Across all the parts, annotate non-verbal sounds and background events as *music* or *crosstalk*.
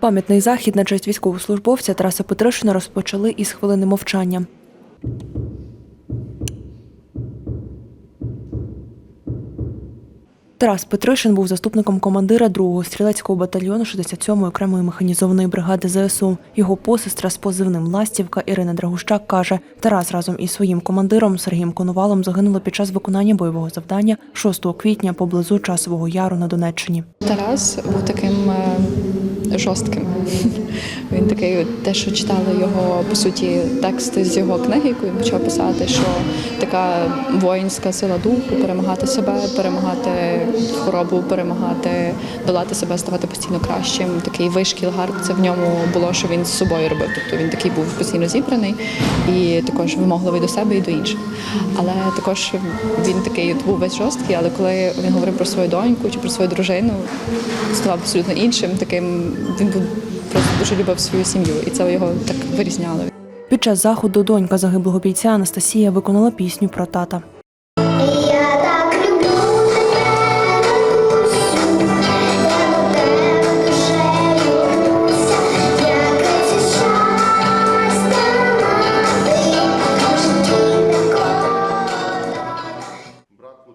Пам'ятний захід на честь військовослужбовця Тараса Петришина розпочали із хвилини мовчання. Тарас Петришин був заступником командира 2-го стрілецького батальйону 67-ї окремої механізованої бригади ЗСУ. Його посестра з позивним Ластівка Ірина Драгущак каже, Тарас разом із своїм командиром Сергієм Коновалом загинули під час виконання бойового завдання 6 квітня поблизу Часового Яру на Донеччині. Тарас був таким е, жорстким. *laughs* Він такий, те, що читали його по суті тексти з його книги, яку він почав писати, що така воїнська сила духу, перемагати себе, перемагати хворобу, перемагати, долати себе, ставати постійно кращим. Такий вишкіл гард, це в ньому було, що він з собою робив. Тобто він такий був постійно зібраний і також вимогливий до себе і до інших. Але також він такий був весь жорсткий, але коли він говорив про свою доньку чи про свою дружину, ставав абсолютно іншим. Таким він був просто дуже любив свою сім'ю, і це його так вирізняло. Під час заходу донька загиблого бійця Анастасія виконала пісню про тата.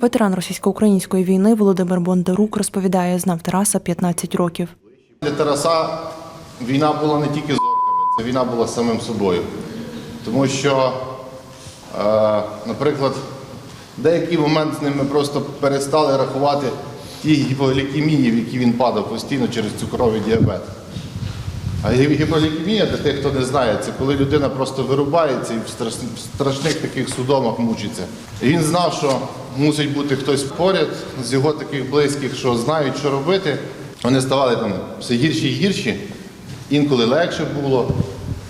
Ветеран російсько-української війни Володимир Бондарук розповідає, знав Тараса 15 років. Для Тараса війна була не тільки з це війна була самим собою. Тому що, е, наприклад, деякий момент з ним ми просто перестали рахувати ті гіполікемії, в які він падав постійно через цукровий діабет. А гіполікемія, для тих, хто не знає, це коли людина просто вирубається і в страшних таких судомах мучиться. І він знав, що мусить бути хтось поряд з його таких близьких, що знають, що робити. Вони ставали там все гірші і гірші, інколи легше було.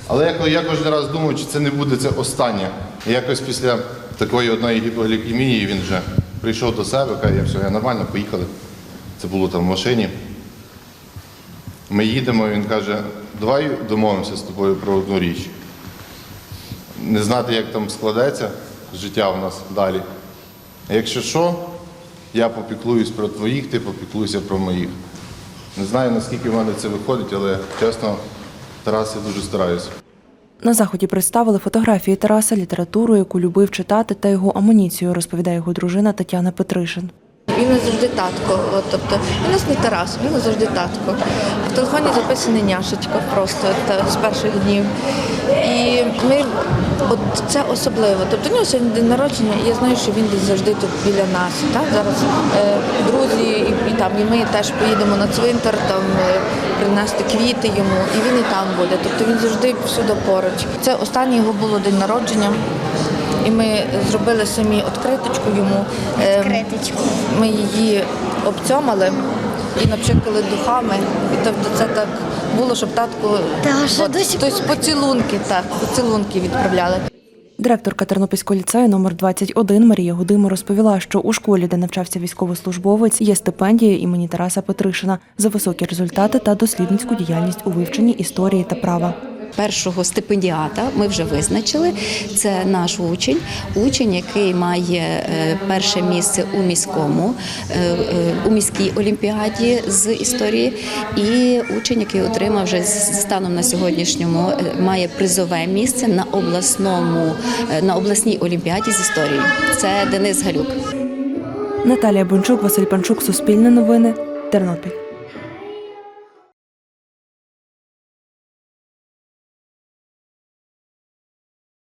Але я, кожен раз думав, чи це не буде це останнє. І якось після такої одної гіполікемії він вже прийшов до себе, каже, я все, я нормально, поїхали. Це було там в машині. Ми їдемо, він каже, давай домовимося з тобою про одну річ. Не знати, як там складеться життя у нас далі. А якщо що, я попіклуюсь про твоїх, ти попіклуйся про моїх. Не знаю, наскільки в мене це виходить, але чесно, Тарас, я дуже стараюся. На заході представили фотографії Тараса, літературу, яку любив читати, та його амуніцію, розповідає його дружина Тетяна Петришин. Він не завжди татко. От, тобто він нас не Тарас, він не завжди татко. В телефоні записаний няшечка просто та, з перших днів. І ми от це особливо. Тобто у нього сьогодні день народження, і я знаю, що він десь завжди тут біля нас. Так? Зараз е, друзі, там і ми теж поїдемо на цвинтар, там е, принести квіти йому, і він і там буде. Тобто він завжди всюди поруч. Це останній його було день народження. І ми зробили самі відкриточку йому. Е, Критичку. Ми її обцьомали і напшикали духами. І тобто це так було, щоб татку Та, от, досі поцілунки, так, поцілунки відправляли. Директорка Тернопільського ліцею номер 21 Марія Гудима розповіла, що у школі, де навчався військовослужбовець, є стипендія імені Тараса Петришина за високі результати та дослідницьку діяльність у вивченні історії та права. Першого стипендіата ми вже визначили. Це наш учень, учень, який має е, перше місце у міському е, е, у міській олімпіаді з історії, і учень, який отримав вже станом на сьогоднішньому, має призове місце на обласному на обласній олімпіаді з історії. Це Денис Галюк. Наталія Бончук, Василь Панчук, Суспільне новини, Тернопіль.